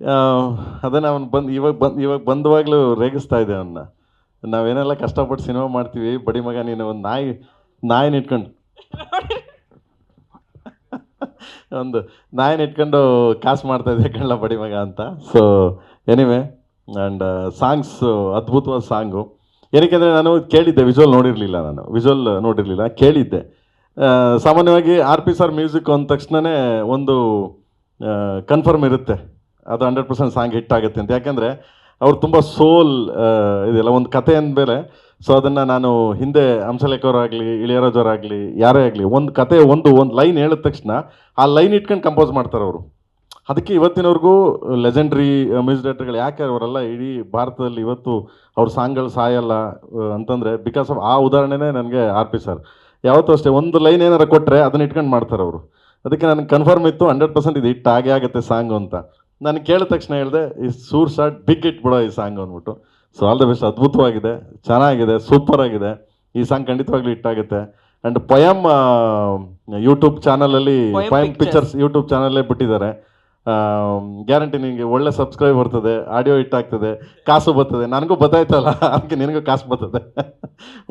ಆ, ಅವ್ನು ಬಂದು ಇವಾಗ ಬಂದು ಇವಾಗ ಬಂದವಾಗಲೂ ರೇಗಿಸ್ತಾ ಇದೆ ಅವನ್ನ ನಾವೇನೆಲ್ಲ ಕಷ್ಟಪಟ್ಟು ಸಿನಿಮಾ ಮಾಡ್ತೀವಿ ಬಡಿ ಮಗ ನೀನು ಒಂದು ನಾಯಿ ನಾಯಿನ ಇಟ್ಕೊಂಡು. ಒಂದು ನಾಯಿನ ಇಟ್ಕೊಂಡು ಕಾಸು ಮಾಡ್ತಾ ಇದ್ದೆ ಕಣ್ಣ ಬಡಿ ಮಗ ಅಂತ. ಸೊ ಎನಿವೆ ಆ್ಯಂಡ್ ಸಾಂಗ್ಸ್ ಅದ್ಭುತವಾದ ಸಾಂಗು. ಏನಕ್ಕೆಂದರೆ ನಾನು ಕೇಳಿದ್ದೆ ವಿಜುವಲ್ ನೋಡಿರಲಿಲ್ಲ ನಾನು. ವಿಜುವಲ್ ನೋಡಿರಲಿಲ್ಲ ಕೇಳಿದ್ದೆ. ಸಾಮಾನ್ಯವಾಗಿ ಆರ್ ಪಿ ಸರ್ ಮ್ಯೂಸಿಕ್ ಅಂದ ತಕ್ಷಣವೇ ಒಂದು ಕನ್ಫರ್ಮ್ ಇರುತ್ತೆ. ಅದು ಹಂಡ್ರೆಡ್ ಪರ್ಸೆಂಟ್ ಸಾಂಗ್ ಹಿಟ್ ಆಗುತ್ತೆ ಅಂತ. ಯಾಕೆಂದರೆ ಅವ್ರು ತುಂಬ ಸೋಲ್ ಇದೆಲ್ಲ, ಒಂದು ಕತೆ ಅಂದಮೇಲೆ ಸೊ ಅದನ್ನು ನಾನು ಹಿಂದೆ ಹಂಸಲೇಖವರಾಗಲಿ, ಇಳಿಯರಾಜವರಾಗಲಿ, ಯಾರೇ ಆಗಲಿ, ಒಂದು ಕತೆ, ಒಂದು ಒಂದು ಲೈನ್ ಹೇಳಿದ ತಕ್ಷಣ ಆ ಲೈನ್ ಇಟ್ಕೊಂಡು ಕಂಪೋಸ್ ಮಾಡ್ತಾರೆ ಅವರು. ಅದಕ್ಕೆ ಇವತ್ತಿನವರೆಗೂ ಲೆಜೆಂಡ್ರಿ ಮ್ಯೂಸಿಕ್ ಡೈರೆಕ್ಟರ್ಗಳು ಯಾಕೆ ಅವರೆಲ್ಲ ಇಡೀ ಭಾರತದಲ್ಲಿ ಇವತ್ತು ಅವ್ರ ಸಾಂಗ್ಗಳು ಸಾಯಲ್ಲ ಅಂತಂದರೆ ಬಿಕಾಸ್ ಆಫ್ ಆ ಉದಾಹರಣೆನೇ ನನಗೆ ಆರ್ ಪಿ ಸರ್ ಯಾವತ್ತೂ ಅಷ್ಟೇ ಒಂದು ಲೈನ್ ಏನಾರು ಕೊಟ್ಟರೆ ಅದನ್ನ ಇಟ್ಕೊಂಡು ಮಾಡ್ತಾರೆ ಅವರು. ಅದಕ್ಕೆ ನನಗೆ ಕನ್ಫರ್ಮ್ ಇತ್ತು ಹಂಡ್ರೆಡ್ ಪರ್ಸೆಂಟ್ ಇದು ಹಿಟ್ ಆಗೇ ಆಗುತ್ತೆ ಸಾಂಗು ಅಂತ. ನಾನು ಕೇಳಿದ ತಕ್ಷಣ ಹೇಳಿದೆ ಈ ಸೂರ್ ಶಾಟ್ ಬಿಗ್ ಇಟ್ ಬಿಡೋ ಈ ಸಾಂಗ್ ಅಂದ್ಬಿಟ್ಟು. ಸೊ ಆಲ್ ದ ಬೆಸ್ಟ್ ಅದ್ಭುತವಾಗಿದೆ. ಚೆನ್ನಾಗಿದೆ. ಸೂಪರ್ ಆಗಿದೆ. ಈ ಸಾಂಗ್ ಖಂಡಿತವಾಗ್ಲೂ ಹಿಟ್ ಆಗುತ್ತೆ. ಆ್ಯಂಡ್ ಪಯಮ್ ಯೂಟ್ಯೂಬ್ ಚಾನಲಲ್ಲಿ ಪಯಮ್. ಪಿಕ್ಚರ್ಸ್ ಯೂಟ್ಯೂಬ್ ಚಾನಲ್ಲೇ ಬಿಟ್ಟಿದ್ದಾರೆ. ಗ್ಯಾರಂಟಿ ನಿನಗೆ ಒಳ್ಳೆ ಸಬ್ಸ್ಕ್ರೈಬ್ ಬರ್ತದೆ ಆಡಿಯೋ ಹಿಟ್ ಆಗ್ತದೆ ಕಾಸು ಬರ್ತದೆ. ನನಗೂ ಬತ್ತಾಯ್ತಲ್ಲ ಅದಕ್ಕೆ ನಿನಗೂ ಕಾಸು ಬರ್ತದೆ.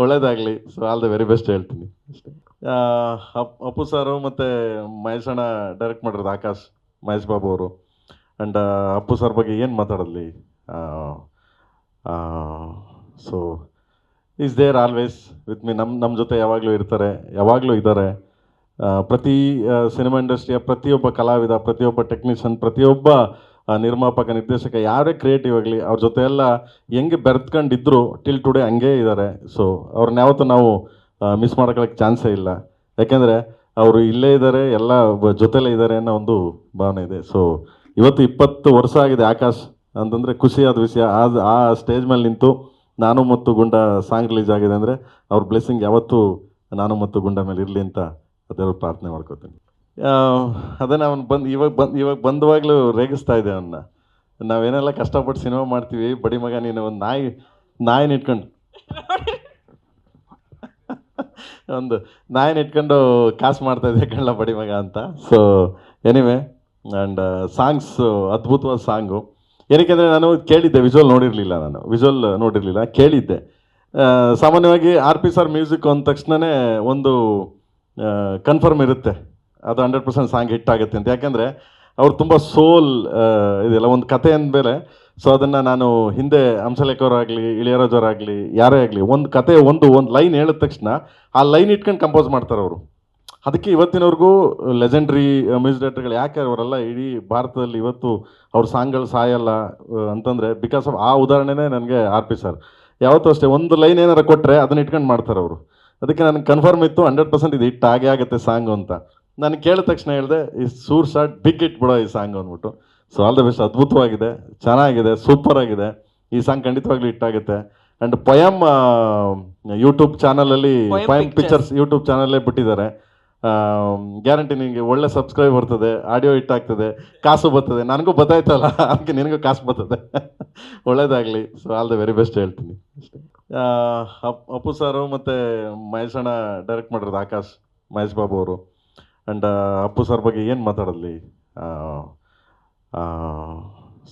ಒಳ್ಳೇದಾಗಲಿ. So all the very best ಹೇಳ್ತೀನಿ. ಅಪ್ಪು ಸಾರು ಮತ್ತು ಮಹೇಶಣ್ಣ ಡೈರೆಕ್ಟ್ ಮಾಡಿರೋದು ಆಕಾಶ್ ಮಹೇಶ್ ಬಾಬು ಅವರು. ಆ್ಯಂಡ್ ಅಪ್ಪು ಸರ್ ಬಗ್ಗೆ ಏನು ಮಾತಾಡಲಿ so is there always with me ನಮ್ಮ ನಮ್ಮ ಜೊತೆ ಯಾವಾಗಲೂ ಇರ್ತಾರೆ, ಯಾವಾಗಲೂ ಇದ್ದಾರೆ. ಪ್ರತಿ ಸಿನಿಮಾ ಇಂಡಸ್ಟ್ರಿಯ ಪ್ರತಿಯೊಬ್ಬ ಕಲಾವಿದ, ಪ್ರತಿಯೊಬ್ಬ ಟೆಕ್ನಿಷಿಯನ್ ಪ್ರತಿಯೊಬ್ಬ ನಿರ್ಮಾಪಕ, ನಿರ್ದೇಶಕ, ಯಾರೇ ಕ್ರಿಯೇಟಿವ್ ಆಗಲಿ, ಅವ್ರ ಜೊತೆ ಎಲ್ಲ ಹೆಂಗೆ ಬೆರೆತ್ಕೊಂಡಿದ್ರು ಟಿಲ್ ಟುಡೇ ಹಂಗೇ ಇದ್ದಾರೆ. ಸೊ ಅವ್ರನ್ನ ಯಾವತ್ತೂ ನಾವು ಮಿಸ್ ಮಾಡ್ಕೊಳ್ಳೋಕ್ಕೆ ಚಾನ್ಸೇ ಇಲ್ಲ. ಯಾಕೆಂದರೆ, ಅವರು ಇಲ್ಲೇ ಇದ್ದಾರೆ, ಎಲ್ಲ ಜೊತೆಲೇ ಇದ್ದಾರೆ ಅನ್ನೋ ಒಂದು ಭಾವನೆ ಇದೆ. ಸೊ ಇವತ್ತು ಇಪ್ಪತ್ತು ವರ್ಷ ಆಗಿದೆ ಆಕಾಶ್ ಅಂತಂದರೆ ಖುಷಿಯಾದ ವಿಷಯ. ಆ ಸ್ಟೇಜ್ ಮೇಲೆ ನಿಂತು ನಾನು ಮತ್ತು ಗುಂಡ ಸಾಂಗ್ ರಿಲೀಸ್ ಆಗಿದೆ ಅಂದರೆ ಅವ್ರ ಬ್ಲೆಸ್ಸಿಂಗ್ ಯಾವತ್ತೂ ನಾನು ಮತ್ತು ಗುಂಡ ಮೇಲೆ ಇರಲಿ ಅಂತ ಅದೇ ಪ್ರಾರ್ಥನೆ ಮಾಡ್ಕೋತೀನಿ. ಅದನ್ನು ಅವನು ಬಂದು ಇವಾಗ ಬಂದು ಇವಾಗ ಬಂದವಾಗಲೂ ರೇಗಿಸ್ತಾ ಇದೆ ಅವನ್ನ ನಾವೇನೆಲ್ಲ ಕಷ್ಟಪಟ್ಟು ಸಿನಿಮಾ ಮಾಡ್ತೀವಿ, ಬಡಿ ಮಗ ನೀನು ಒಂದು ನಾಯಿ, ನಾಯಿನ ಇಟ್ಕೊಂಡು. ಒಂದು ನಾಯಿನ ಇಟ್ಕೊಂಡು ಕಾಸು ಮಾಡ್ತಾ ಇದ್ದೆ ಕಳ್ಳ ಬಡಿ ಮಗ ಅಂತ. ಸೊ ಎನಿವೆ ಆ್ಯಂಡ್ ಸಾಂಗ್ಸ್ ಅದ್ಭುತವಾದ ಸಾಂಗು ಏನಕ್ಕೆಂದರೆ ನಾನು ಕೇಳಿದ್ದೆ ವಿಜುವಲ್ ನೋಡಿರಲಿಲ್ಲ ನಾನು. ವಿಜುವಲ್ ನೋಡಿರಲಿಲ್ಲ, ಕೇಳಿದ್ದೆ. ಸಾಮಾನ್ಯವಾಗಿ ಆರ್ ಪಿ ಸರ್ ಮ್ಯೂಸಿಕ್ ಅಂದ ತಕ್ಷಣವೇ ಒಂದು ಕನ್ಫರ್ಮ್ ಇರುತ್ತೆ. ಅದು ಹಂಡ್ರೆಡ್ ಪರ್ಸೆಂಟ್ ಸಾಂಗ್ ಹಿಟ್ ಆಗುತ್ತೆ ಅಂತ. ಯಾಕೆಂದರೆ ಅವ್ರು ತುಂಬ ಸೋಲ್ ಇದೆಲ್ಲ ಒಂದು ಕತೆ ಅಂದಮೇಲೆ ಸೊ ಅದನ್ನು ನಾನು ಹಿಂದೆ ಹಂಸಲೇಖವರಾಗಲಿ ಇಳಿಯರಾಜವರಾಗಲಿ ಯಾರೇ ಆಗಲಿ, ಒಂದು ಕತೆ, ಒಂದು ಒಂದು ಲೈನ್ ಹೇಳಿದ ತಕ್ಷಣ ಆ ಲೈನ್ ಇಟ್ಕೊಂಡು ಕಂಪೋಸ್ ಮಾಡ್ತಾರೆ ಅವರು. ಅದಕ್ಕೆ ಇವತ್ತಿನವರೆಗೂ ಲೆಜೆಂಡ್ರಿ ಮ್ಯೂಸಿಕ್ ಡೈರೆಕ್ಟರ್ಗಳು ಯಾಕೆ ಅವರೆಲ್ಲ ಇಡೀ ಭಾರತದಲ್ಲಿ ಇವತ್ತು ಅವ್ರ ಸಾಂಗ್ಗಳು ಸಾಯಲ್ಲ ಅಂತಂದರೆ ಬಿಕಾಸ್ ಆಫ್ ಆ ಉದಾಹರಣೆನೇ ನನಗೆ ಆರ್ ಪಿ ಸರ್. ಯಾವತ್ತೂ ಅಷ್ಟೇ ಒಂದು ಲೈನ್ ಏನಾರು ಕೊಟ್ಟರೆ ಅದನ್ನ ಇಟ್ಕೊಂಡು ಮಾಡ್ತಾರೆ ಅವರು. ಅದಕ್ಕೆ ನನಗೆ ಕನ್ಫರ್ಮ್ ಇತ್ತು ಹಂಡ್ರೆಡ್ ಪರ್ಸೆಂಟ್ ಇದು ಹಿಟ್ ಆಗೇ ಆಗುತ್ತೆ ಸಾಂಗು ಅಂತ. ನಾನು ಕೇಳಿದ ತಕ್ಷಣ ಹೇಳಿದೆ ಈ ಸೂರ್ ಶಾಟ್ ಬಿಗ್ ಹಿಟ್ ಬಿಡೋ ಈ ಸಾಂಗ್ ಅಂದ್ಬಿಟ್ಟು. ಸೊ ಆಲ್ ದ ಬೆಸ್ಟ್ ಅದ್ಭುತವಾಗಿದೆ ಚೆನ್ನಾಗಿದೆ ಸೂಪರ್ ಆಗಿದೆ. ಈ ಸಾಂಗ್ ಖಂಡಿತವಾಗ್ಲೂ ಹಿಟ್ ಆಗುತ್ತೆ. ಆ್ಯಂಡ್ ಪಯಮ್ ಯೂಟ್ಯೂಬ್ ಚಾನಲಲ್ಲಿ ಪಯಂ ಪಯಮ್. ಪಿಕ್ಚರ್ಸ್ ಯೂಟ್ಯೂಬ್ ಚಾನಲ್ಲೇ ಬಿಟ್ಟಿದ್ದಾರೆ. ಗ್ಯಾರಂಟಿ ನಿನಗೆ ಒಳ್ಳೆ ಸಬ್ಸ್ಕ್ರೈಬ್ ಬರ್ತದೆ ಆಡಿಯೋ ಹಿಟ್ ಆಗ್ತದೆ, ಕಾಸು ಬರ್ತದೆ. ನನಗೂ ಬತ್ತಾಯ್ತಲ್ಲ, ಅದಕ್ಕೆ ನಿನಗೂ ಕಾಸು ಬರ್ತದೆ. ಒಳ್ಳೇದಾಗಲಿ. So all the very best ಹೇಳ್ತೀನಿ. ಅಪ್ಪು ಸಾರು ಮತ್ತು ಮಹೇಶಣ್ಣ ಡೈರೆಕ್ಟ್ ಮಾಡಿರೋದು ಆಕಾಶ್, ಮಹೇಶ್ ಬಾಬು ಅವರು. ಆ್ಯಂಡ್ ಅಪ್ಪು ಸರ್ ಬಗ್ಗೆ ಏನು ಮಾತಾಡಲಿ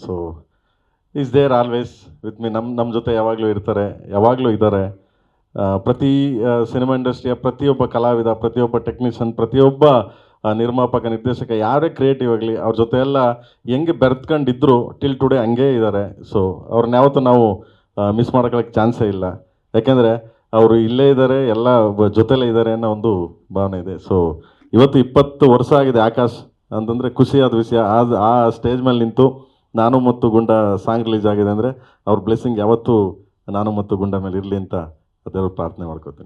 so is there always with me ನಮ್ಮ ನಮ್ಮ ಜೊತೆ ಯಾವಾಗಲೂ ಇರ್ತಾರೆ, ಯಾವಾಗಲೂ ಇದ್ದಾರೆ. ಪ್ರತಿ ಸಿನಿಮಾ ಇಂಡಸ್ಟ್ರಿಯ ಪ್ರತಿಯೊಬ್ಬ ಕಲಾವಿದ, ಪ್ರತಿಯೊಬ್ಬ ಟೆಕ್ನಿಷಿಯನ್, ಪ್ರತಿಯೊಬ್ಬ ನಿರ್ಮಾಪಕ, ನಿರ್ದೇಶಕ, ಯಾರೇ ಕ್ರಿಯೇಟಿವ್ ಆಗಲಿ, ಅವ್ರ ಜೊತೆ ಎಲ್ಲ ಹೆಂಗೆ ಬೆರೆತ್ಕೊಂಡಿದ್ರು ಟಿಲ್ ಟುಡೇ ಹಂಗೇ ಇದ್ದಾರೆ ಸೊ ಅವ್ರನ್ನ ಯಾವತ್ತೂ ನಾವು ಮಿಸ್ ಮಾಡ್ಕೊಳ್ಳೋಕ್ಕೆ ಚಾನ್ಸೇ ಇಲ್ಲ. ಯಾಕೆಂದರೆ ಅವರು ಇಲ್ಲೇ ಇದ್ದಾರೆ ಎಲ್ಲ ಜೊತೆಲೇ ಇದ್ದಾರೆ ಅನ್ನೋ ಒಂದು ಭಾವನೆ ಇದೆ. ಸೊ ಇವತ್ತು ಇಪ್ಪತ್ತು ವರ್ಷ ಆಗಿದೆ ಆಕಾಶ್ ಅಂತಂದರೆ ಖುಷಿಯಾದ ವಿಷಯ. ಆ ಸ್ಟೇಜ್ ಮೇಲೆ ನಿಂತು ನಾನು ಮತ್ತು ಗುಂಡ ಸಾಂಗ್ ರಿಲೀಸ್ ಆಗಿದೆ ಅಂದರೆ ಅವ್ರ ಬ್ಲೆಸ್ಸಿಂಗ್ ಯಾವತ್ತೂ ನಾನು ಮತ್ತು ಗುಂಡ ಮೇಲೆ ಇರಲಿ ಅಂತ ದೇವ್ರ ಪ್ರಾರ್ಥನೆ ಮಾಡ್ಕೋತೀನಿ.